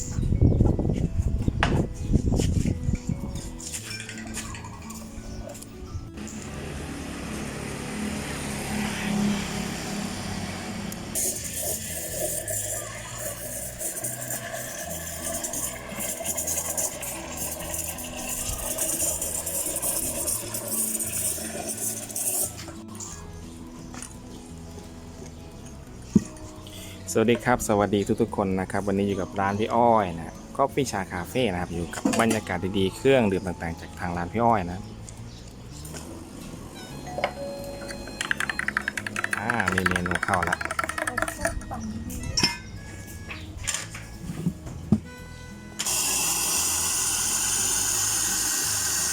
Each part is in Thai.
Thanks. สวัสดีครับ สวัสดีทุกๆคนนะครับ วันนี้อยู่กับร้านพี่อ้อยนะก็ฟิชาคาเฟ่นะครับอยู่กับบรรยากาศดีๆเครื่องดื่มต่างๆ จากทางร้านพี่อ้อยนะอ่ามีเมนูเข้าละ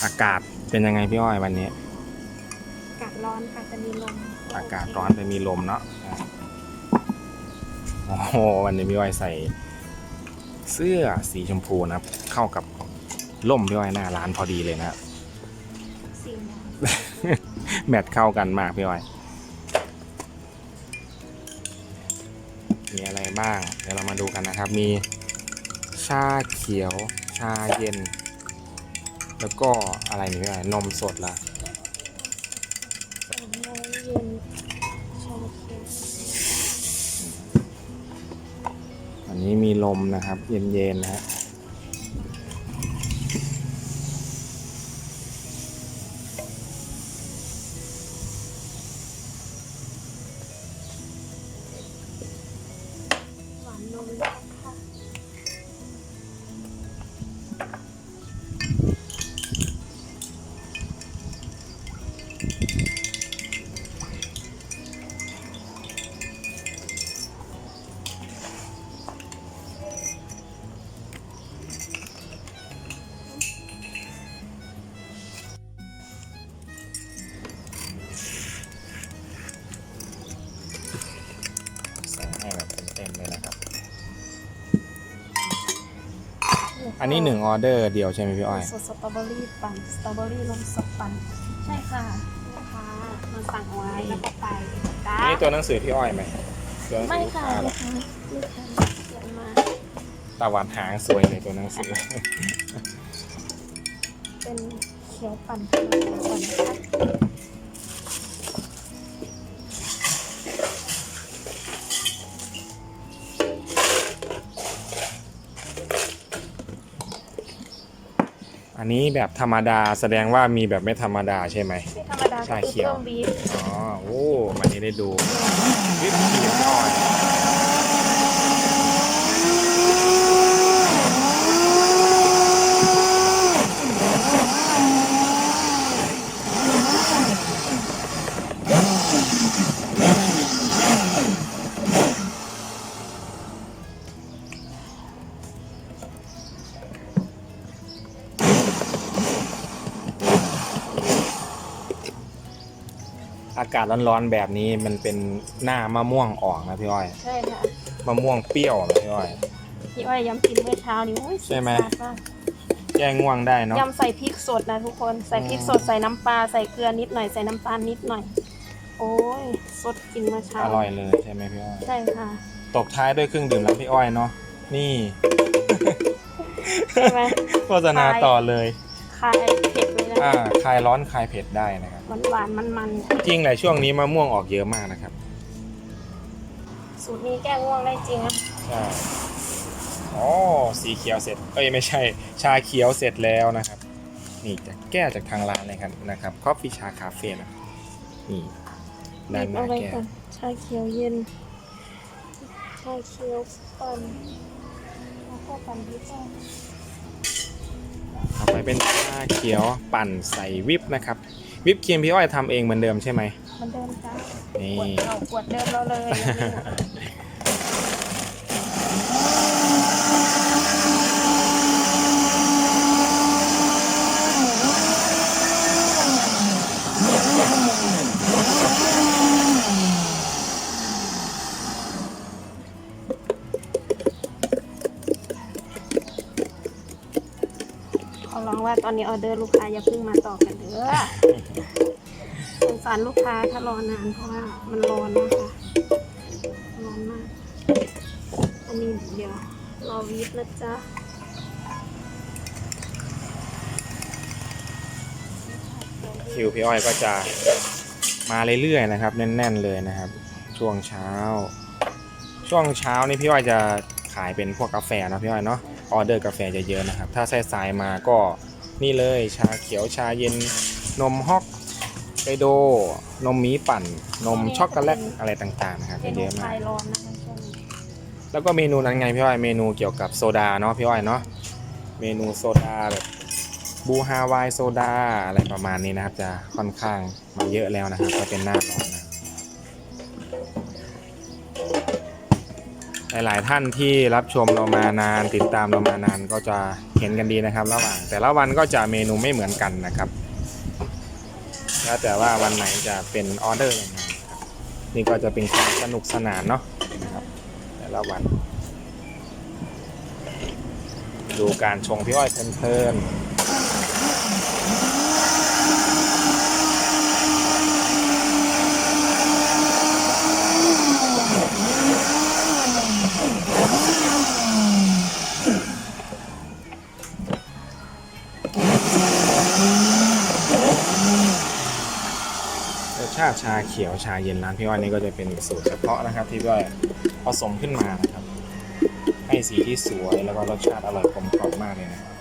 อากาศเป็นยังไงพี่อ้อยวันนี้ อากาศร้อนค่ะจะมีลม อากาศร้อนแต่มีลมเนาะอ่า โอ้โหวันนี้พี่อ้อยใส่เสื้อสีชมพูนะครับ เข้ากับร่มพี่อ้อยหน้าร้านพอดีเลยนะแมทเข้ากันมากพี่อ้อยมีอะไรบ้าง เดี๋ยวเรามาดูกันนะครับ มีชาเขียว ชาเย็น แล้วก็อะไรนี่พี่อ้อยนมสดละ นี้มีลมนะครับ เย็นๆนะฮะ นนี้หนึ่งออเดอร์เดียวใช่ไหมพี่อ้อยสดสตรอเบอรี่ปั่นสตรอเบอรี่ลมสดปั่นใช่ค่ะลูกค้ามาสั่งไว้แล้วก็ไปจ้านี่ตัวหนังสือพี่อ้อยไหมตัวหนังสืไม่อลูกค่ะค้าเหรลูอกค้าลูกค้าเขียนมาตะวันหางสวยเลยตัวหนังสือ เป็นเขียวปั่นธรรมดาก่อนนะคะ นนี้แบบธรรมดาแสดงว่ามีแบบไม่ธรรมดาใช่ไหม ไม่ธรรมดาก็ชาคือเขียวเพิ่มบีฟอ๋อ โอ้มันนี้ได้ดูวิปครีม ร้อนๆแบบนี้มันเป็นหน้ามะม่วงออกนะพี่อ้อยใช่ค่ะมะม่วงเปรี้ยวนะพี่อ้อย พี่อ้อยยำกินเมื่อเช้านี้โอ้ยใช่ไหม สุดยอดากแก้ง่วงได้เนาะ ยำใส่พริกสดนะทุกคนใส่พริกสดใส่น้ำปลาใส่เกลือนิดหน่อยใส่น้ำตาลนิดหน่อย โอ้ยสดกินเมื่อเช้าอร่อยเลยใช่ไหมพี่อ้อย ใช่ค่ะตบท้ายด้วยเครื่องดื่มแล้วพี่อ้อยเนาะนี่ ใช่ไหม โฆษณาต่อเลย คลายเผ็ดเลยนะ อ่าคลายร้อนคลายเผ็ดได้นะครับ หวานหวานมันมันจริงๆหลายช่วงนี้มะม่วงออกเยอะมากนะครับๆสูตรนี้แก้ง่วงได้จริงนะใช่อ๋อสีเขียวเสร็จ เอ้ยไม่ใช่ ชาเขียวเสร็จแล้วนะครับ นี่จะแก้วจากทางร้านเลยครับนะครับ Coffee ชาคาเฟ่นะนี่ด้าบีนบหน้าอะไรแก้วกันชาเขียวเย็น ชาเขียวปั่นแล้วก็ปั่นพริกอ่อนต่อไปเป็นชาเขียวปั่นใส่วิปนะครับ วิปครีมพี่อ้อยทำเองเหมือนเดิมใช่ไหมเหมันเดิมจ้านี่ขวดเก่าขวดเดิมเราเลยยังไม่หมด อร้องว่าตอนนี้ออเดอร์ลูกค้าอย่าเพิ่งมาต่อกันเถอะสงสารลูกค้าถ้ารอนานเพราะว่ามันร้อนนะคะร้อนมาก อันนี้เดี๋ยวรอวีฟนะจ๊ะคิวพี่อ้อยก็จะมาเรื่อยๆนะครับ แน่นๆเลยนะครับ ช่วงเช้า ช่วงเช้านี่พี่อ้อยจะขายเป็นพวกกาแฟนะพี่อ้อยเนาะ ออเดอร์กาแฟจะเยอะนะครับ ถ้าสายๆมาก็นี่เลยชาเขียวชาเย็นนมฮอกไกโด นมหมีปั่น นมช็อกโกแลตอะไรต่างๆนะครับเมจะนูเยอะคมาลากยร้อนนะคะช่วงนี้แล้วก็เมนูนั้นไงพี่อ้อยเมนูเกี่ยวกับโซดาเนาะพี่อ้อยเนาะเมนูโซดาแบบบูฮาวายโซดาอะไรประมาณนี้นะครับ จะค่อนข้างมาเยอะแล้วนะครับก็เป็นหน้าร้อนนะ หลายๆท่านที่รับชมเรามานาน ติดตามเรามานานก็จะเห็นกันดีนะครับ ระหว่างแต่ละวันก็จะเมนูไม่เหมือนกันนะครับแล้วแต่ว่าวันไหนจะเป็นออเดอร์ยังไงครับนี่ก็จะเป็นความสนุกสนานเนาะนะครับแต่ละวัน ดูการชงพี่อ้อยเพลินๆ ชาติชาเขียวชาเย็นร้านพี่อ้อยนี่ก็จะเป็นสูตรเฉพาะนะครับ ที่พี่อ้อยผสมขึ้นมานะครับ ให้สีที่สวยแล้วก็รสชาติอร่อยกลมกล่อมมากเลยนะอะ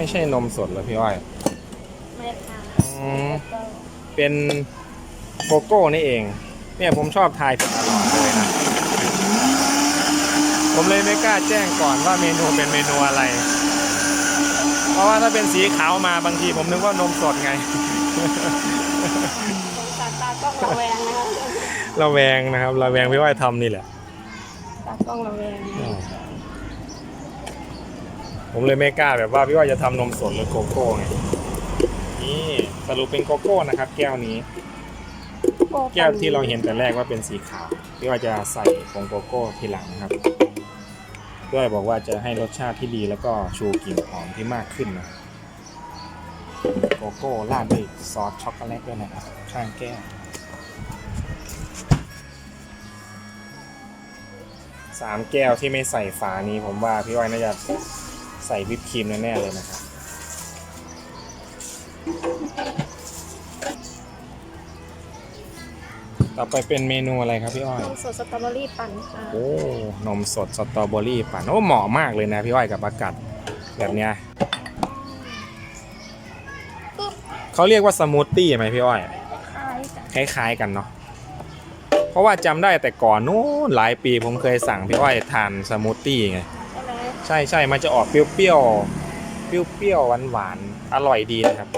ไม่ใช่นมสดเหรอพี่อ้อย ไม่ค่ะอืม เป็นโกโก้นี่เอง เนี่ยผมชอบทายผิดตลอดเลยนะ ผมเลยไม่กล้าแจ้งก่อนว่าเมนูเป็นเมนูอะไร เพราะว่าถ้าเป็นสีขาวมาบางทีผมนึกว่านมสดไง สงสารตากล้องระแวงนะคะระแวงนะครับ ระแวงพี่อ้อยทำนี่แหละ ตากล้องระแวงนะ ผมเลยไม่กล้าแบบว่าพี่ว่าจะทำนมสดหรือโกโก้ไงนี่สรุปเป็นโกโก้นะครับ แก้วนี้ แก้วที่เราเห็นแต่แรกว่าเป็นสีขาวพี่ว่าจะใส่ผงโกโก้ทีหลังนะครับด้วยบอกว่าจะให้รสชาติที่ดีแล้วก็ชูกลิ่นหอมที่มากขึ้นนะครับโกโก้ราดด้วยซอสช็อกโกแลตด้วยนะครับข้างแก้วสามแก้วที่ไม่ใส่ฝานี้ผมว่าพี่อ้อยน่าจะ ใส่วิปครีมแน่ๆเลยนะครับ ต่อไปเป็นเมนูอะไรครับพี่อ้อย นมสดสตรอเบอรี่ปั่นค่ะโอ้ นมสดสตรอเบอรี่ปั่น โอ้ เหมาะมากเลยนะพี่อ้อยกับอากาศแบบเนี้ยปึ๊บเขาเรียกว่าสมูทตี้ไหมพี่อ้อย คล้ายกันคล้ายๆกันเนาะ เพราะว่าจำได้แต่ก่อนนู้นหลายปีผมเคยสั่งพี่อ้อยทานสมูทตี้ไงใช่ใช่ใช่มันจะออกเปรี้ยวๆ เปรี้ยวๆ หวานๆอร่อยดีนะครับ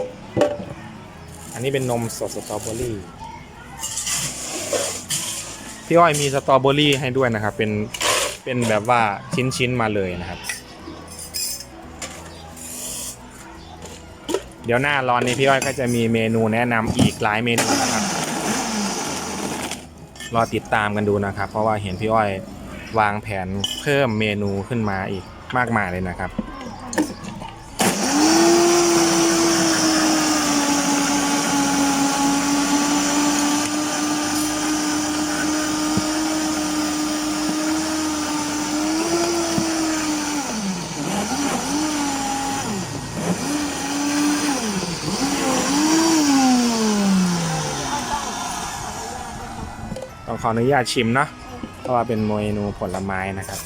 อันนี้เป็นนมสดสตรอเบอรี่ พี่อ้อยมีสตรอเบอรี่ให้ด้วยนะครับ เป็น เป็นแบบว่าชิ้นๆ มาเลยนะครับ เดี๋ยวหน้าร้อนนี้พี่อ้อยก็จะมีเมนูแนะนำอีกหลายเมนูนะครับ รอติดตามกันดูนะครับ เพราะว่าเห็นพี่อ้อยวางแผนเพิ่มเมนูขึ้นมาอีก มากมายเลยนะครับต้องขออนุญาตชิมเนาะเพราะว่าเป็นเมนูผลไม้นะครับ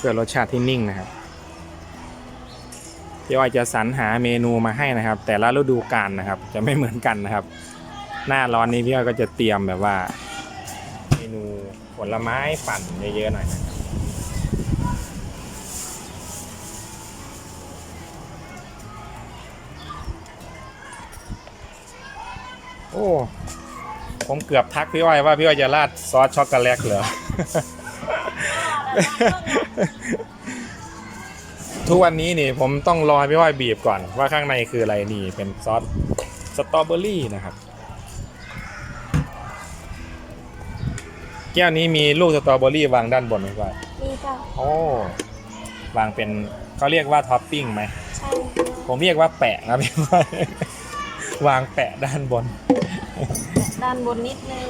เพื่อรสชาติที่นิ่งนะครับพี่อ้อยจะสรรหาเมนูมาให้นะครับ แต่ละฤดูกาลนะครับ จะไม่เหมือนกันนะครับ หน้าร้อนนี้พี่อ้อยก็จะเตรียมแบบว่า เมนูผลไม้ปั่นเยอะๆหน่อยนะครับโอ้ผมเกือบทักพี่อ้อยว่าพี่อ้อยจะราดซอสช็อกโกแลตเหรอ ทุกวันนี้นี่ผมต้องรอให้พี่อ้อยบีบก่อนว่าข้างในคืออะไรนี่เป็นซอสสตรอเบอรี่นะครับ แก้วนี้มีลูกสตรอเบอรี่วางด้านบนไหมครับนี่จ้ะโอ้วางเป็นเขาเรียกว่าท็อปปิ้งไหมใช่ ผมเรียกว่าแปะนะพี่อ้อยวางแปะด้านบน ด้านบนนิดนึง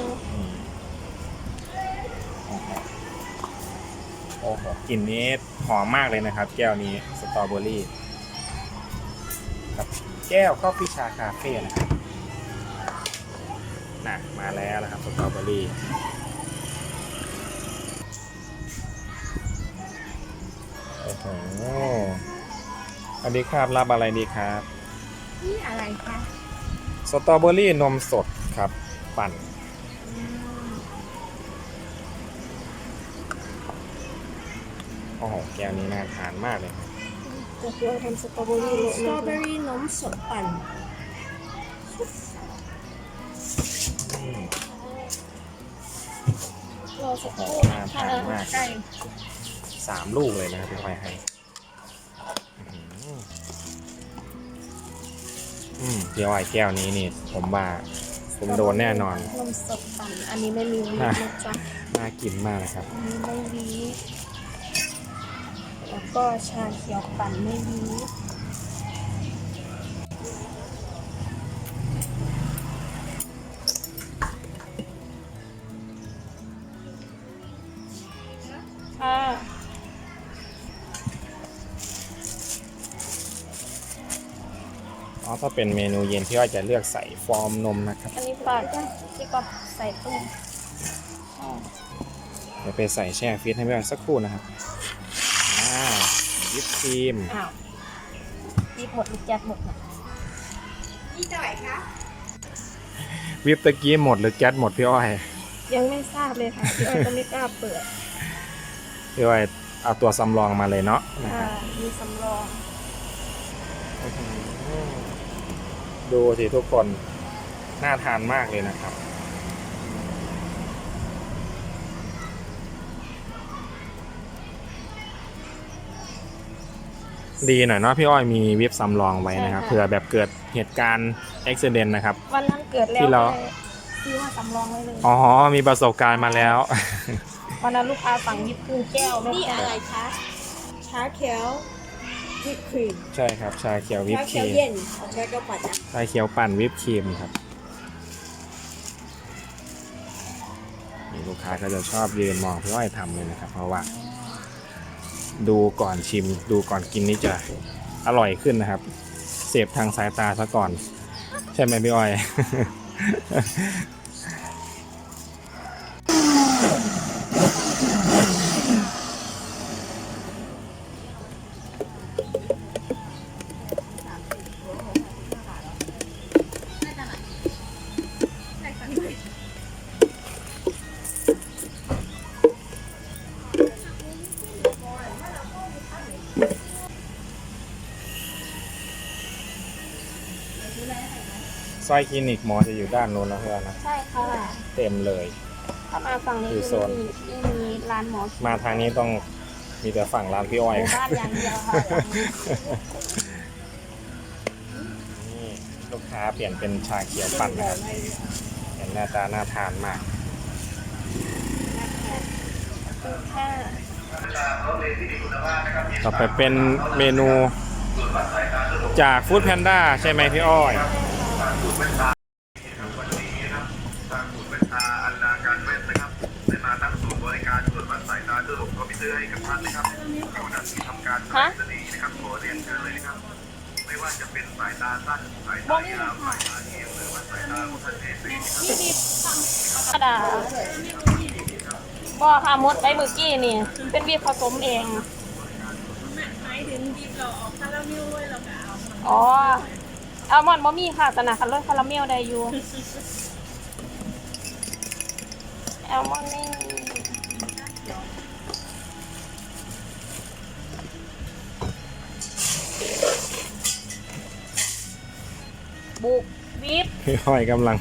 โอ้โหกลิ่นนี้หอมมากเลยนะครับ แก้วนี้สตรอเบอรี่ครับแก้วก็พิชาคาเฟ่นะครับน่ะมาแล้วนะครับสตรอเบอรี่โอ้โหอันนี้ครับรับอะไรดีครับ นี่อะไรคะ สตรอเบอรี่นมสดครับ ปั่น โอ้โหแก้วนี้น่าทานมากเลยครับจะเพื่อทำสตรอเบอรี่โรยสตรอเบอรี่นมสดปั่นอืมรอสักครู่น่าค่ะทานมากไก่สามลูกเลยนะครับพี่อ้อยให้อื้อหืออืมพี่อ้อยแก้วนี้นี่ ผมว่าผมโดนแน่นอนนมสดปั่นอันนี้ไม่มีวีอะนะจ๊ะน่ากินมากนะครับอันนี้ไม่วี แล้วก็ชาเขียวปั่นไม่วีค่ะอ๋อถ้าเป็นเมนูเย็นพี่อ้อยจะเลือกใส่ฟอร์มนมนะครับ อันนี้ฝากที่ก็ใส่ตู้อ๋อเดี๋ยวไปใส่แช่ฟรีซให้พี่อ้อยสักครู่นะครับอ่า วิปครีมอ้าวรีบหมดหรือแจ็คหมดนะนี่เท่าไหร่คะวิปตะกี้หมดหรือแก๊สหมดพี่อ้อยยังไม่ทราบเลยค่ะพี่อ้อยก็ไม่กล้าเปิดพี่อ้อยเอาตัวสำรองมาเลยเนาะนะคอ่ารับมีสำรอง ดูสิทุกคน น่าทานมากเลยนะครับ ดีหน่อยเนาะพี่อ้อยมีวิบสำรองไว้นะครับใช่ค่ะ เผื่อแบบเกิดเหตุการณ์อุบิเหตุนะครับ วันนั้นเกิดแล้วที่เราลยซื้อมาสำรองไว้เลย อ๋อ มีประสบการณ์มาแล้ว วันนั้นลูกค้าสั่งยิบครึ่งแก้วไม่นี่พออะไรคะชาเขียววิปครีมใช่ครับ ชาเขียววิปชาคเขีรียวมเย็นเอาชาเขียวปั่นนะชาเขียวปั่นวิปครีมครับนี่ลูกค้าก็จะชอบยืนมองพี่อ้อยทำเลยนะครับ เพราะว่า ดูก่อนชิม ดูก่อนกินนี่จะอร่อยขึ้นนะครับ เสพทางสายตาซะก่อน ใช่ไหมพี่อ้อย สร้อยคลินิกหมอจะอยู่ด้านโน้นนะเพื่อนนะใช่ค่ะเต็มเลย ถ้ามาฝั่งนี้อยู่โซนไม่มีไม่มีร้านหมอมาทางนี้ต้องมีแต่ฝั่งร้านพี่อ้อย หมู่บ้านอย่างเดียวค่ะนี่ลูกค้าเปลี่ยนเป็นชาเขียวปั่นนะครับเห็นหน้าตาน่าทานมากค่ะต่อไปเป็นเมนูจากฟู้ดแพนด้าใช่ไหมพี่อ้อย อันดาการเวทนะครับได้มาตั้งศูนย์บริการตรวจวัดสายตาด้วยคอมพิวเตอร์ให้กับท่านนะครับกรุณาที่ทำการสถานีนะครับขอเรียนเชิญเลยนะครับ ไม่ว่าจะเป็นสายตาสั้นสายตายาวสายตาเทียมหรือว่าสายตาของท่านเองนะครับกระดาษบอค่ะมดไปเมื่อกี้นี่ เป็นวีผสมเองหมายถึงวีเราออกคาราเมลด้วยเราก็เอาอ๋อ อัลมอนด์บอมี่ค่ะแต่หนาคันเลยคาราเมลได้อยู่แอลมอนด์นี่บุกวิปพี่อ้อยกำลัง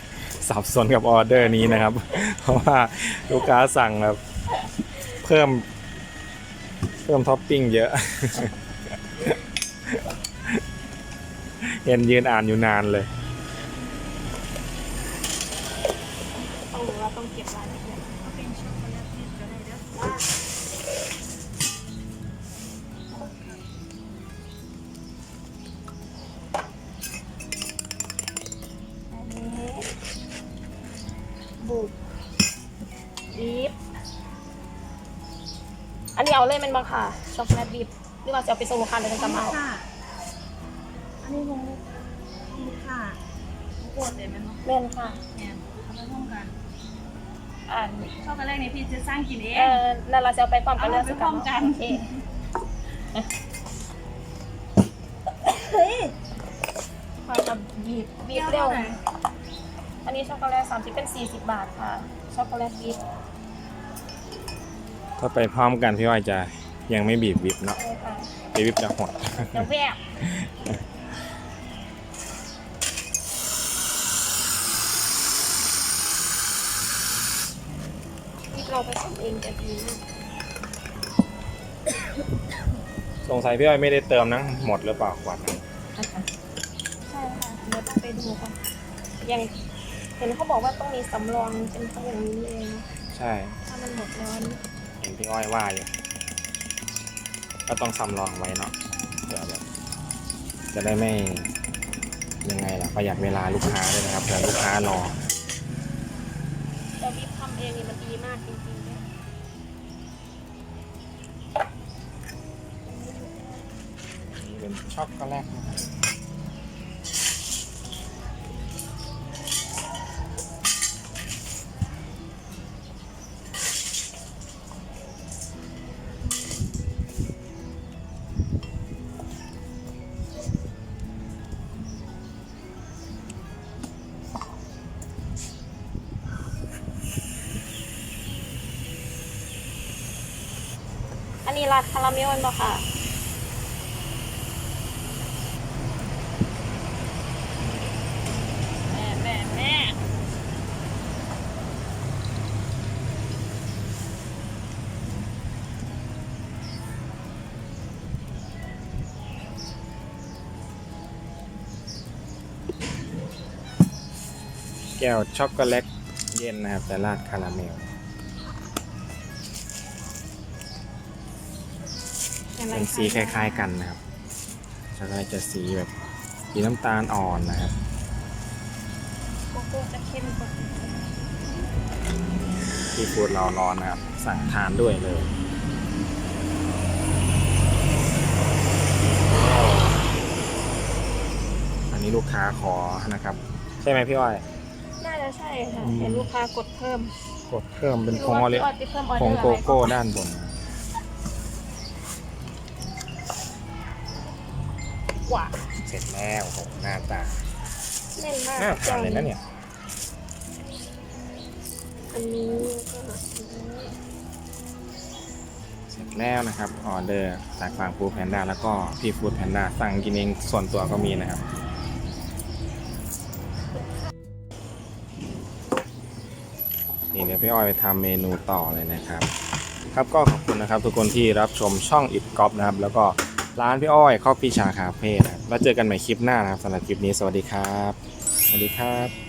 สับสนกับออเดอร์นี้นะครับ เพราะว่าลูกค้าสั่งแบบเพิ่ม เพิ่มท็อปปิ้งเยอะ เห็นยืนอ่านอยู่นานเลยต้องรู้ว่าต้องเก็บรายละเอียดอันนี้บุกบีฟอันนี้เอาเลยแมันบ้างค่ะช็อกโกแลตบีฟหรือว่าจะเอาไปส่งลูกค้าเลยจะมาเอาค่ะ อันนี้ลงนี่ค่ะโคตรเลยมันเล่นค่ะ เนี่ยเอาไปร่วมกันอ่านชอบกันแรกนี้พี่จะสร้างกินเอง เออนั่นเราจะเอาไปพร้อมกันเลยเอาไปพร้อมกัน โอเคเฮ้ยความกับบีบบีบเร็ว อันนี้ช็อกโกแลต30เป็น40บาทค่ะ ช็อกโกแลตบีบถ้าไปพร้อมกันพี่อ้อยจะยังไม่บีบวิบเนาะเลยค่ะบีบวิบจะหด เดี๋ยวแวก เราไปทำเองจะดีมากสงสัยพี่อ้อยไม่ได้เติมนะหมดหรือเปล่าขวดนั้นใช่ค่ะเดี๋ยวต้องไปดูก่อนยังเห็นเขาบอกว่าต้องมีสำรองเป็นตัวอย่างนี้เองใช่ถ้ามันหมดแล้วนี่เห็นพี่อ้อยว่าอยู่ก็ต้องสำรองไว้เนาะเผื่อแบบจะได้ไม่ยังไงล่ะประหยัดเวลาลูกค้าด้วยนะครับเผื่อลูกค้ารอแต่บีบทำ เองนี่มันดีมากจริงๆเนี่ยนี่เป็นช็อกโกแลตนะครับ อันนี้ราดคาราเมลมันบ่ค่ะแม่แม่แม่แก้วช็อกโกแลตเย็นนะครับ แต่ราดคาราเมล เป็นสีคล้าย ๆ กันนะครับช็อกโกแลตจะสีแบบสีน้ำตาลอ่อนนะครับโกโก้จะเข้มกว่าที่ฟูดเราร้อนนะครับ สั่งทานด้วยเลยอันนี้ลูกค้าขอนะครับ ใช่ไหมพี่อ้อย น่าจะใช่ค่ะอืมเห็นลูกค้ากดเพิ่ม กดเพิ่มเป็นผไม่งรู้ออว่าเรพี่ออดไปเพิ่มออผเดองร์โกอะไรโก้ด้านบน กว่าเสร็จแล้วโอ้โหหน้าตาเล่นมากน่าทานเลยนะเนี่ย อันนี้ก็อันนี้เสร็จแล้วนะครับออเดอร์จากฝั่งฟูดแพนด้าแล้วก็พี่ฟูดแพนด้าสั่งกินเองส่วนตัวก็มีนะครับนี่เดี๋ยวพี่อ้อยไปทำเมนูต่อเลยนะครับ ครับก็ขอบคุณนะครับทุกคนที่รับชมช่องอิดกอฟนะครับ แล้วก็ ร้านพี่อ้อยข้อปีชาคาเฟ่นะครับแล้วเจอกันใหม่คลิปหน้านะครับสำหรับคลิปนี้สวัสดีครับ สวัสดีครับ